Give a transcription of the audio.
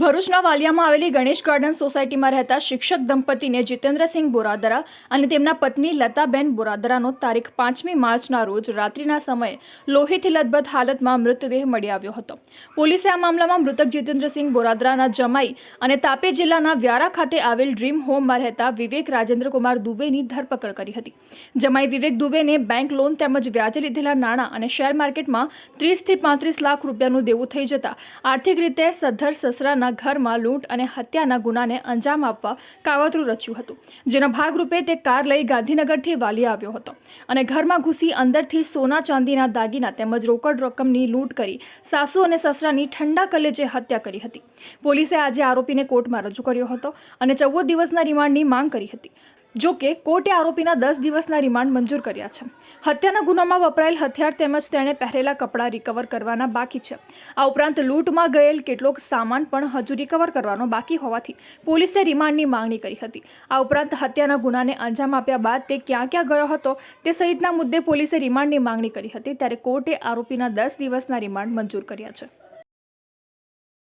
ભરૂચના વાલિયામાં આવેલી ગણેશ ગાર્ડન સોસાયટીમાં રહેતા શિક્ષક દંપતીને જીતેન્દ્રસિંહ બોરાદરા અને તેમના પત્ની લતાબેન બોરાદરાનો તારીખ પાંચમી માર્ચના રોજ રાત્રિના સમયે લોહીથી લથબથ હાલતમાં મૃતદેહ મળી આવ્યો હતો. પોલીસે આ મામલામાં મૃતક જીતેન્દ્રસિંહ બોરાદરાના જમાઈ અને તાપી જિલ્લાના વ્યારા ખાતે આવેલ ડ્રીમ હોમમાં રહેતા વિવેક રાજેન્દ્રકુમાર દુબેની ધરપકડ કરી હતી. જમાઈ વિવેક દુબેને બેંક લોન તેમજ વ્યાજે લીધેલા નાણાં અને શેર માર્કેટમાં ત્રીસથી પાંત્રીસ લાખ રૂપિયાનું દેવું થઈ જતા આર્થિક રીતે સદ્ધર સસરાના ઘરમાં લૂંટ અને હત્યાના ગુનાને અંજામ આપવા કાવતરું રચ્યું હતું. જેના ભાગરૂપે તે કાર લઈ ગાંધીનગરથી વાલી આવ્યો હતો અને ઘરમાં ઘૂસી અંદરથી સોના ચાંદીના દાગીના તેમજ રોકડ રકમની લૂંટ કરી સાસુ અને સસરાની ઠંડા કલેજે હત્યા કરી હતી. પોલીસે આજે આરોપીને કોર્ટમાં રજૂ કર્યો હતો અને ચૌદ દિવસના રિમાન્ડની માંગ કરી હતી. જો કે કોર્ટે આરોપીના દસ દિવસના રિમાન્ડ મંજૂર કર્યા છે. હત્યાના ગુનામાં વપરાયેલ હથિયાર તેમજ તેણે પહેરેલા કપડાં રિકવર કરવાના બાકી છે. આ ઉપરાંત લૂંટમાં ગયેલ કેટલોક સામાન પણ હજુ રિકવર કરવાનો બાકી હોવાથી પોલીસે રિમાન્ડની માંગણી કરી હતી. આ ઉપરાંત હત્યાના ગુનાને અંજામ આપ્યા બાદ તે ક્યાં ક્યાં ગયો હતો તે સહિતના મુદ્દે પોલીસે રિમાન્ડની માંગણી કરી હતી, ત્યારે કોર્ટે આરોપીના દસ દિવસના રિમાન્ડ મંજૂર કર્યા છે.